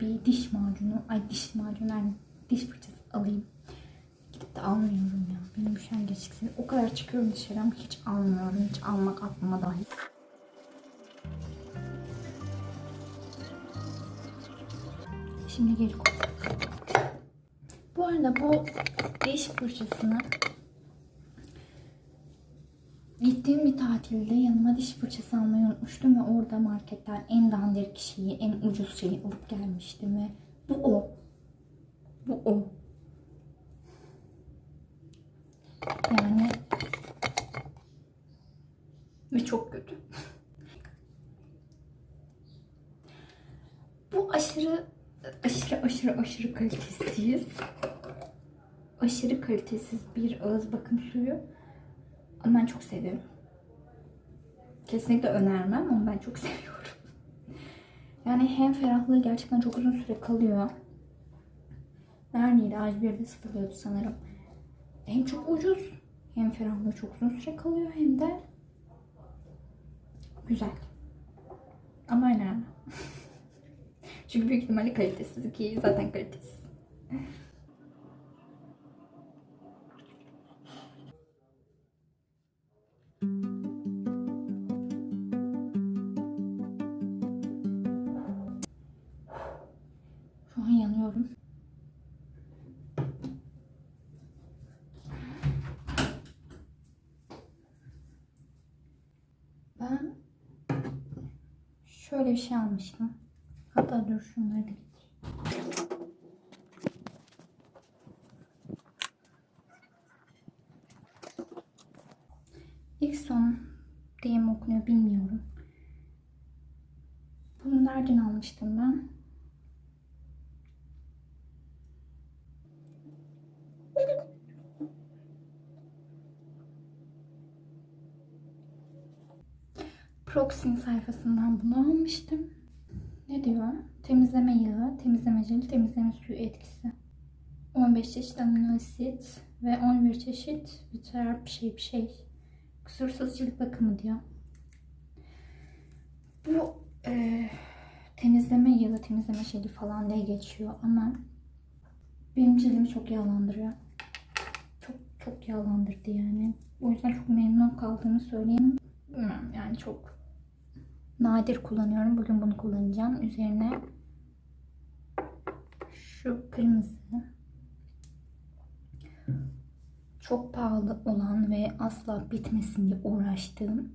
bir diş macunu, ay diş macunu yani diş fırçası alayım. Gidip de almıyorum ya. Benim üşengeçliksin. O kadar çıkıyorum dışarı ama hiç almıyorum. Hiç almak aklıma dahi. Şimdi geri koy. Bu arada bu diş fırçasını Gittiğim bir tatilde yanıma diş fırçası almayı unutmuştum ve orada marketten en dandik şeyi, en ucuz şeyi alıp gelmiştim ve bu o. Bu o. Yani ve çok kötü. Bu aşırı aşırı aşırı aşırı kalitesiz. Aşırı kalitesiz bir ağız bakım suyu. Ama ben çok seviyorum. Kesinlikle önermem ama ben çok seviyorum. Yani hem ferahlığı gerçekten çok uzun süre kalıyor. Neredeydi? A1'de satılıyordu sanırım. Hem çok ucuz hem ferahlığı çok uzun süre kalıyor hem de güzel. Ama önemli. Çünkü büyük ihtimalle kalitesiz ki zaten kalitesiz. Şöyle bir şey almıştım. Hatta dur şunları da. İlk son diye mi okunuyor bilmiyorum. Bunu nereden almıştım ben? Proxin sayfasından bunu almıştım. Ne diyor? Temizleme yağı, temizleme jeli, temizleme suyu etkisi. 15 çeşit amino asit ve 11 çeşit biter bir şey bir şey. Kusursuz cilt bakımı diyor. Bu e, temizleme yağı, temizleme jeli falan diye geçiyor ama benim cildimi çok yağlandırıyor. Çok çok yağlandırdı yani. O yüzden çok memnun kaldığımı söyleyeyim. Bilmem yani çok nadir kullanıyorum. Bugün bunu kullanacağım. Üzerine şu kırmızı çok pahalı olan ve asla bitmesin diye uğraştığım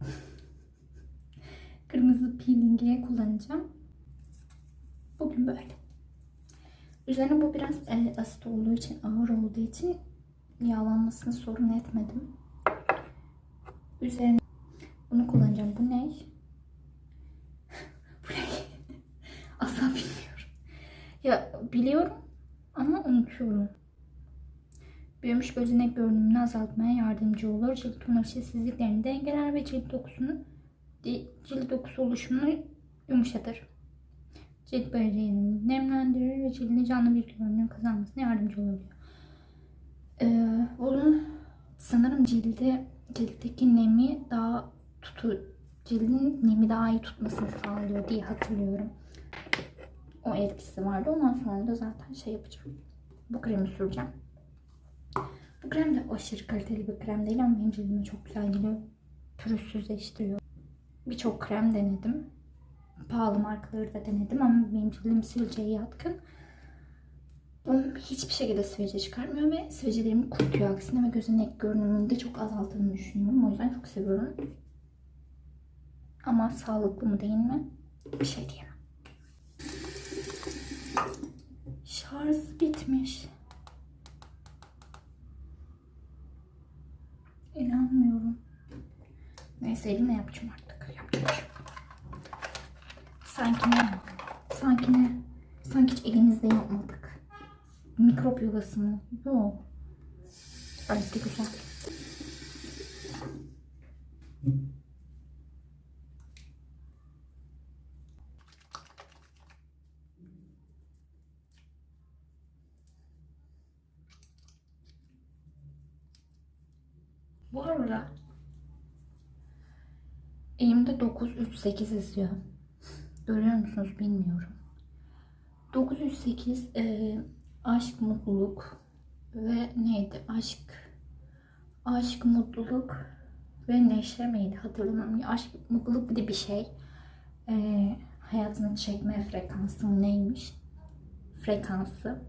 kırmızı peelingi kullanacağım. Bugün böyle. Üzerine bu biraz e, asit olduğu için, ağır olduğu için yağlanmasını sorun etmedim. Üzerine bunu kullanacağım. Bu ne? Bu ne? Asla bilmiyorum. Ya biliyorum ama unutuyorum. Büyümüş gözenek görünümünü azaltmaya yardımcı olur. Cilt ton eşitsizliklerini dengeler ve cilt dokusunu cilt dokusu oluşumunu yumuşatır. Cilt bariyerini nemlendirir ve cildin canlı bir görünüm kazanmasına yardımcı olur diyor. Ee, bunu sanırım cilde ciltteki nemi daha tutu cildin nemi daha iyi tutmasını sağlıyor diye hatırlıyorum. O etkisi vardı. Ondan sonra da zaten şey yapacağım. Bu kremi süreceğim. Bu krem de aşırı kaliteli bir krem değil ama benim cildime çok güzel geliyor. Pürüzsüzleştiriyor. Birçok krem denedim. Pahalı markaları da denedim ama benim cildim sivilceye yatkın. Bu hiçbir şekilde sivilce çıkarmıyor ve sivilcelerimi kurutuyor aksine ve gözenek görünümünü de çok azalttığını düşünüyorum. O yüzden çok seviyorum. Ama sağlıklı mı değil mi? Bir şey diyemem. Şarj bitmiş. İnanmıyorum. Neyse elimle yapacağım artık. Yapacak bir şey. Sanki ne? Sanki ne? Sanki hiç elimizde yapmadık. Mikrop yuvası mı? Yok. De güzel. Bu arada Elimde 938 yazıyor. Görüyor musunuz bilmiyorum. 908 e, aşk, mutluluk ve neydi? Aşk, aşk, mutluluk ve neşe miydi? Hatırlamıyorum. Aşk, mutluluk bir de bir şey. E, hayatını çekme frekansı neymiş? Frekansı.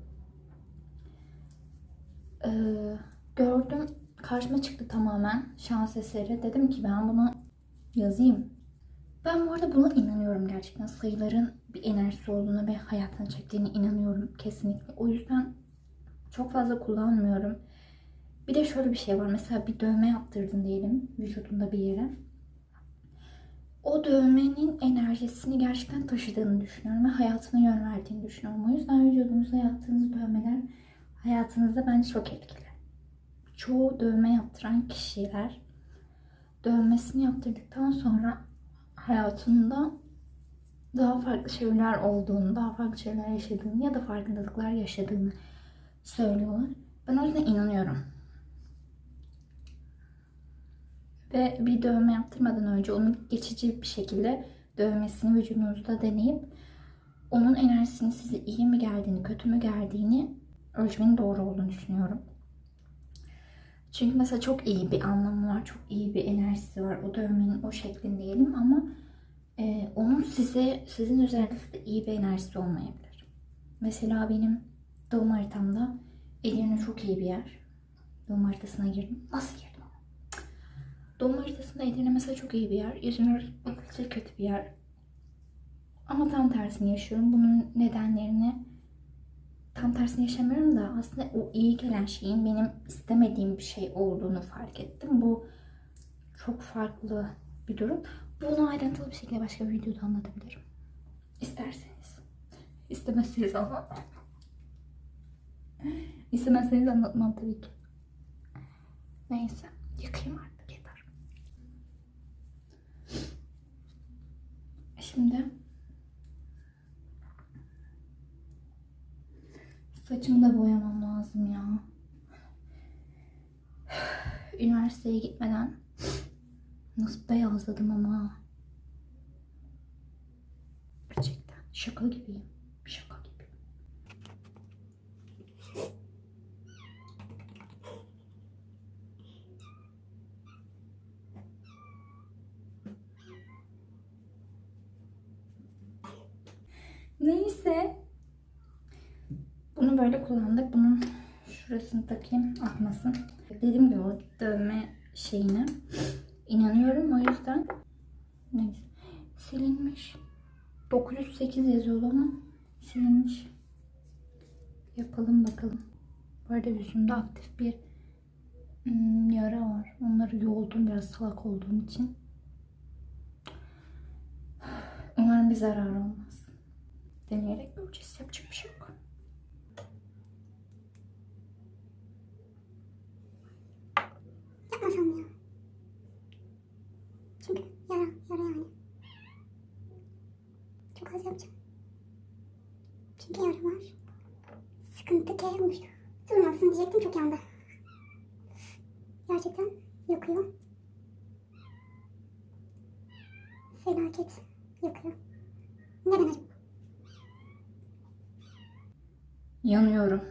E, gördüm. Karşıma çıktı tamamen şans eseri. Dedim ki ben bunu yazayım. Ben bu arada buna inanıyorum gerçekten. Sayıların bir enerjisi olduğunu ve hayatını çektiğine inanıyorum kesinlikle. O yüzden çok fazla kullanmıyorum. Bir de şöyle bir şey var. Mesela bir dövme yaptırdın diyelim vücudunda bir yere. O dövmenin enerjisini gerçekten taşıdığını düşünüyorum ve hayatına yön verdiğini düşünüyorum. O yüzden vücudunuzda yaptığınız dövmeler hayatınızda bence çok etkili. Çoğu dövme yaptıran kişiler dövmesini yaptırdıktan sonra hayatında daha farklı şeyler olduğunu, daha farklı şeyler yaşadığını ya da farkındalıklar yaşadığını söylüyorlar. Ben o yüzden inanıyorum. Ve bir dövme yaptırmadan önce onu geçici bir şekilde dövmesini vücudunuzda deneyip onun enerjisini size iyi mi geldiğini, kötü mü geldiğini ölçmenin doğru olduğunu düşünüyorum. Çünkü mesela çok iyi bir anlamı var, çok iyi bir enerjisi var o dövmenin o şeklin diyelim ama e, onun size, sizin üzerinizde iyi bir enerjisi olmayabilir. Mesela benim doğum haritamda Edirne çok iyi bir yer. Doğum haritasına girdim. Nasıl girdim? Doğum haritasında Edirne mesela çok iyi bir yer. İzmir bakılca kötü bir yer. Ama tam tersini yaşıyorum. Bunun nedenlerini tam tersini yaşamıyorum da aslında o iyi gelen şeyin benim istemediğim bir şey olduğunu fark ettim. Bu çok farklı bir durum. Bunu ayrıntılı bir şekilde başka bir videoda anlatabilirim. İsterseniz. İstemezseniz anlatmam. İstemezseniz anlatmam tabii ki. Neyse. Yıkayayım artık yeter. Şimdi Saçımı da boyamam lazım ya. Üniversiteye gitmeden nasıl beyazladım ama. Gerçekten şaka gibiyim. Şaka gibi. Neyse. Bunu böyle kullandık. Bunun şurasını takayım akmasın. Dediğim gibi o dövme şeyine inanıyorum o yüzden. Neyse. Silinmiş. 908 yazıyor ama silinmiş. Yapalım bakalım. Bu arada yüzümde aktif bir hmm, yara var. Onları yoldum biraz salak olduğum için. Umarım bir zarar olmaz. Deneyerek göreceğiz. Yapacak bir şey yok. Yapmasam ya. Çünkü yara, yara yani. Çok az yapacağım. Çünkü var. Sıkıntı gelmiş. Durmasın diyecektim çok yandı. Gerçekten yakıyor. Felaket yakıyor. Neden acaba? Yanıyorum.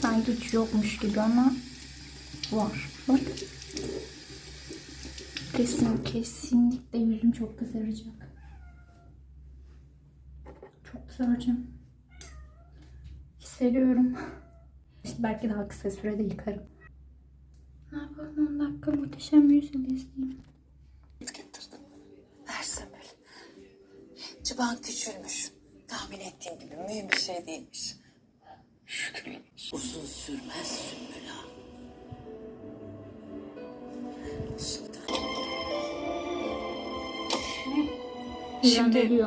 Sanki hiç yokmuş gibi ama var. Bak. Kesin, kesinlikle yüzüm çok kızaracak. Çok kızaracağım. Hissediyorum. İşte belki daha kısa sürede yıkarım. Ne yapalım 10 dakika muhteşem yüzümü izleyeyim. getirdim. Ersemel. Çıban küçülmüş. Tahmin ettiğim gibi mühim bir şey değilmiş. Olsun. Uzun sürmez Sümbül Şimdi...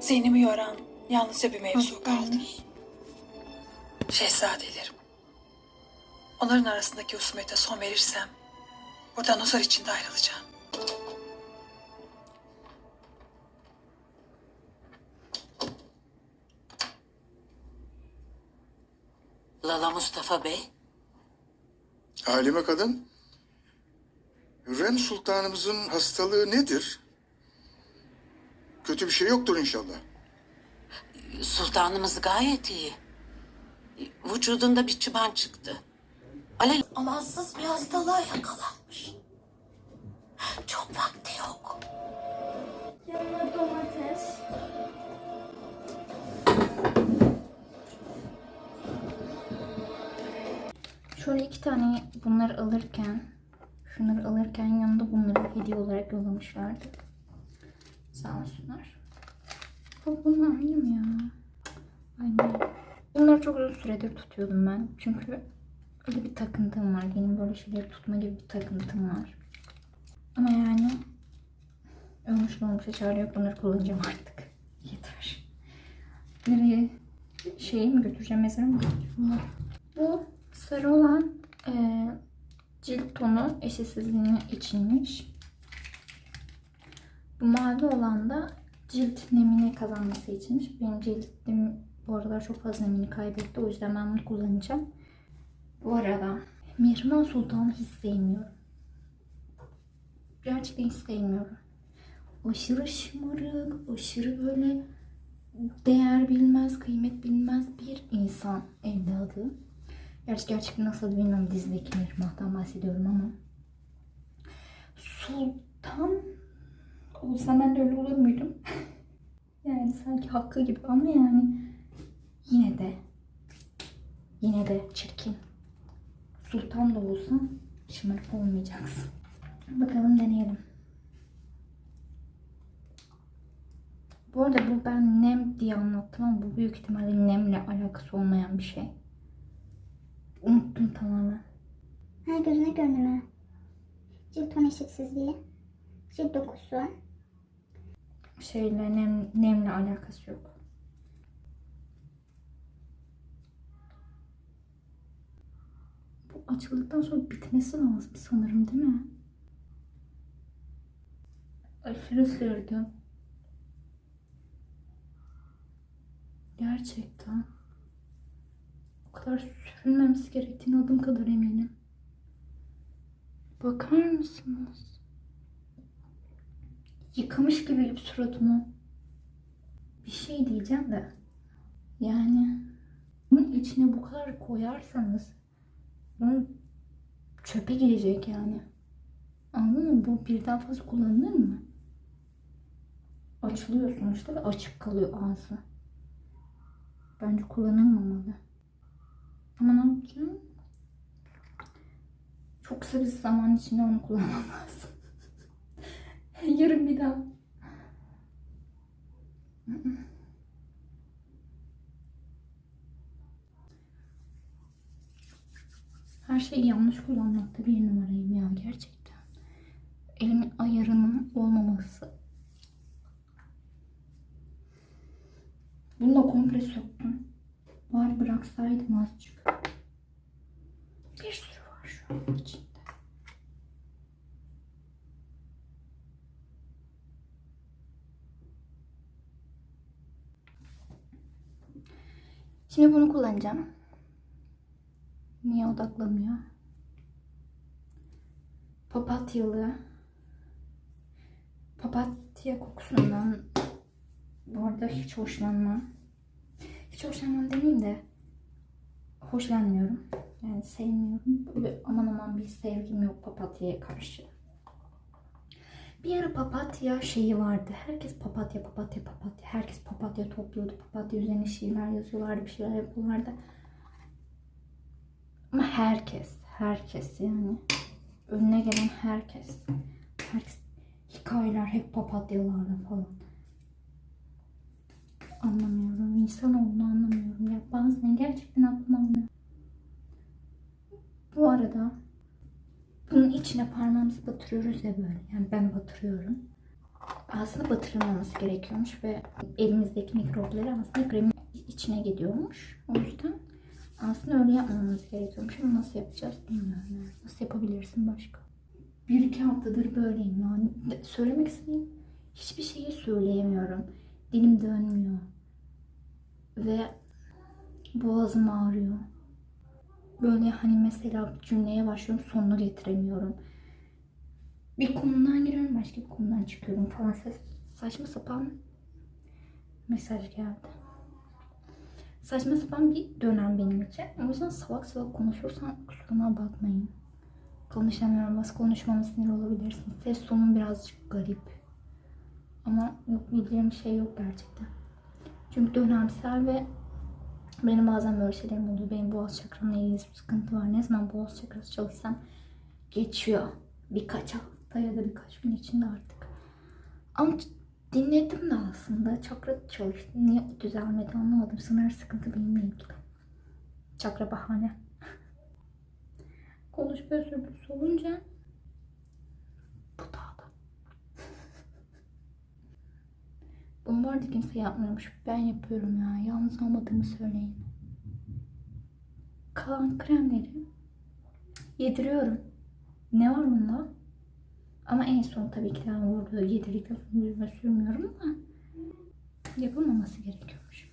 Zihnimi yoran yalnızca bir mevzu kaldı. Hastaymış. Şehzadelerim. Onların arasındaki husumete son verirsem buradan huzur içinde ayrılacağım. Lala Mustafa Bey. Halime kadın. Hürrem Sultanımızın hastalığı nedir? Kötü bir şey yoktur inşallah. Sultanımız gayet iyi. Vücudunda bir çıban çıktı. Alel amansız bir hastalığa yakalanmış. Çok vakti yok. Yanına domates. Şöyle iki tane bunları alırken, şunları alırken yanında bunları hediye olarak yollamışlardı. Sağ olsunlar. Bu bunlar aynı mı ya? Aynı. Bunları çok uzun süredir tutuyordum ben. Çünkü öyle bir takıntım var. Benim böyle şeyleri tutma gibi bir takıntım var. Ama yani Ölmüş mü olmuşa çare yok. Bunları kullanacağım artık. Yeter. Nereye? Şeyi mi götüreceğim? Mezara mı götüreceğim? Bu sarı olan e, cilt tonu eşitsizliğine içilmiş. Bu mavi olan da cilt nemini kazanması içinmiş. Benim cildim bu aralar çok fazla nemini kaybetti. O yüzden ben bunu kullanacağım. Bu arada Mihrimah Sultan'ı hiç sevmiyorum. Gerçekten hiç sevmiyorum aşırı şımarık, aşırı böyle değer bilmez, kıymet bilmez bir insan evladı. Gerçi gerçekten nasıl bilmiyorum dizideki Mirmah'tan bahsediyorum ama. Sultan olsam ben de öyle olur muydum? yani sanki hakkı gibi ama yani yine de yine de çirkin. Sultan da olsan şımarık olmayacaksın. Bakalım deneyelim. Bu arada bu ben nem diye anlattım ama bu büyük ihtimalle nemle alakası olmayan bir şey. Unuttum tamamen. Her gözüne görünümü. Cilt ton eşitsizliği. Cilt dokusu. Şeyle nem, nemle alakası yok. Bu açıldıktan sonra bitmesi lazım sanırım değil mi? Aşırı sürdü. Gerçekten. O kadar sürülmemesi gerektiğini adım kadar eminim. Bakar mısınız? Yıkamış gibi suratımı. Bir şey diyeceğim de. Yani bunun içine bu kadar koyarsanız bunun çöpe gidecek yani. Anladın mı? Bu birden fazla kullanılır mı? Açılıyor sonuçta ve açık kalıyor ağzı. Bence kullanılmamalı. Ama ne yapacağım? Çok kısa bir zaman içinde onu kullanmam lazım. Yarın bir daha. Her şeyi yanlış kullanmakta bir numarayım ya gerçekten. Elimin ayarının olmaması. Bunu da komple söktüm. Bari bıraksaydım azıcık. Bir sürü var şu an içinde. Şimdi bunu kullanacağım. Niye odaklamıyor? Papatyalı. Papatya kokusundan bu arada hiç hoşlanmam. Hiç hoşlanmam demeyeyim de hoşlanmıyorum. Yani sevmiyorum. Böyle aman aman bir sevgim yok papatyaya karşı. Bir ara papatya şeyi vardı. Herkes papatya, papatya, papatya. Herkes papatya topluyordu. Papatya üzerine şiirler yazıyorlardı, bir şeyler yapıyorlardı. Ama herkes, herkes yani. Önüne gelen herkes. Herkes hikayeler hep papatyalarla falan. Anlamıyorum. İnsan olduğunu anlamıyorum. Ya bazen gerçekten aklım almıyor. Bu arada bunun içine parmağımızı batırıyoruz ya böyle. Yani ben batırıyorum. Aslında batırılmaması gerekiyormuş ve elimizdeki mikropları aslında kremin içine gidiyormuş. O yüzden aslında öyle yapmamamız gerekiyormuş ama nasıl yapacağız bilmiyorum. Nasıl yapabilirsin başka? Bir iki haftadır böyleyim yani. Söylemek istediğim hiçbir şeyi söyleyemiyorum. Dilim dönmüyor. Ve boğazım ağrıyor. Böyle hani mesela cümleye başlıyorum sonunu getiremiyorum. bir konudan giriyorum başka bir konudan çıkıyorum falan. Sa- Saçma sapan mesaj geldi. Saçma sapan bir dönem benim için. O yüzden salak salak konuşursam kusuruma bakmayın. Konuşamıyorum. Nasıl konuşmama sinir olabilirsiniz. Ses tonum birazcık garip. Ama yok bildiğim şey yok gerçekten. Çünkü dönemsel ve benim bazen böyle şeylerim oluyor. Benim boğaz çakramla ilgili bir sıkıntı var. Ne zaman boğaz çakrası çalışsam geçiyor. Birkaç hafta ya da birkaç gün içinde artık. Ama dinledim de aslında. Çakra çalıştı. Niye düzelmedi anlamadım. Sınır sıkıntı benimle ilgili. Çakra bahane. Konuşma özürlüsü olunca bu dağda. Arada kimse yapmıyormuş. Ben yapıyorum ya. Yalnız olmadığımı söyleyin. Kalan kremleri yediriyorum. Ne var bunda? Ama en son tabii ki de orada yedirdikten yüzüme sürmüyorum ama yapılmaması gerekiyormuş.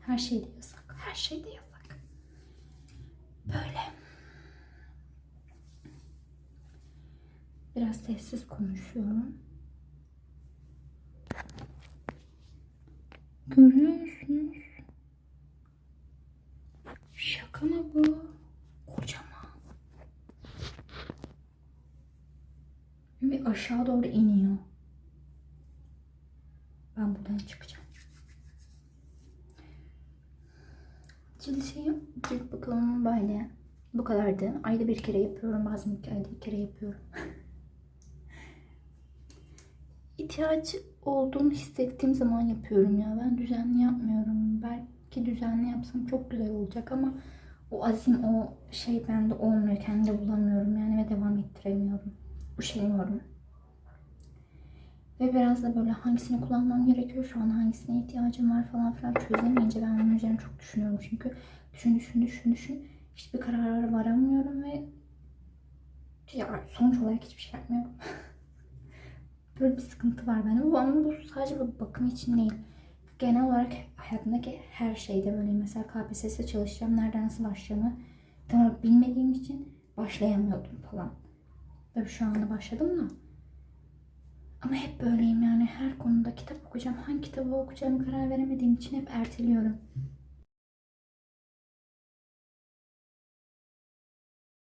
Her şeyde yasak. Her şeyde yasak. Böyle. Biraz sessiz konuşuyorum. Görüyor musunuz? Şaka mı bu? Kocaman. Ve aşağı doğru iniyor. Ben buradan çıkacağım. Cilt şeyi, cilt bakımım böyle. Bu kadardı. Ayda bir kere yapıyorum. Bazen iki ayda bir kere yapıyorum. İhtiyaç olduğunu hissettiğim zaman yapıyorum ya. Ben düzenli yapmıyorum. Belki düzenli yapsam çok güzel olacak ama o azim, o şey bende olmuyor. Kendimde bulamıyorum yani ve devam ettiremiyorum. Üşeniyorum. Ve biraz da böyle hangisini kullanmam gerekiyor, şu an hangisine ihtiyacım var falan filan çözemeyince ben onun üzerine çok düşünüyorum. Çünkü düşün düşün düşün düşün hiçbir karara varamıyorum ve ya sonuç olarak hiçbir şey yapmıyorum. Böyle bir sıkıntı var bende. Bu ama bu sadece bu bakım için değil. Genel olarak hayatımdaki her şeyde böyle mesela KPSS'e çalışacağım. Nereden nasıl başlayacağımı tam olarak bilmediğim için başlayamıyordum falan. Tabii şu anda başladım da. Ama hep böyleyim yani her konuda kitap okuyacağım. Hangi kitabı okuyacağımı karar veremediğim için hep erteliyorum.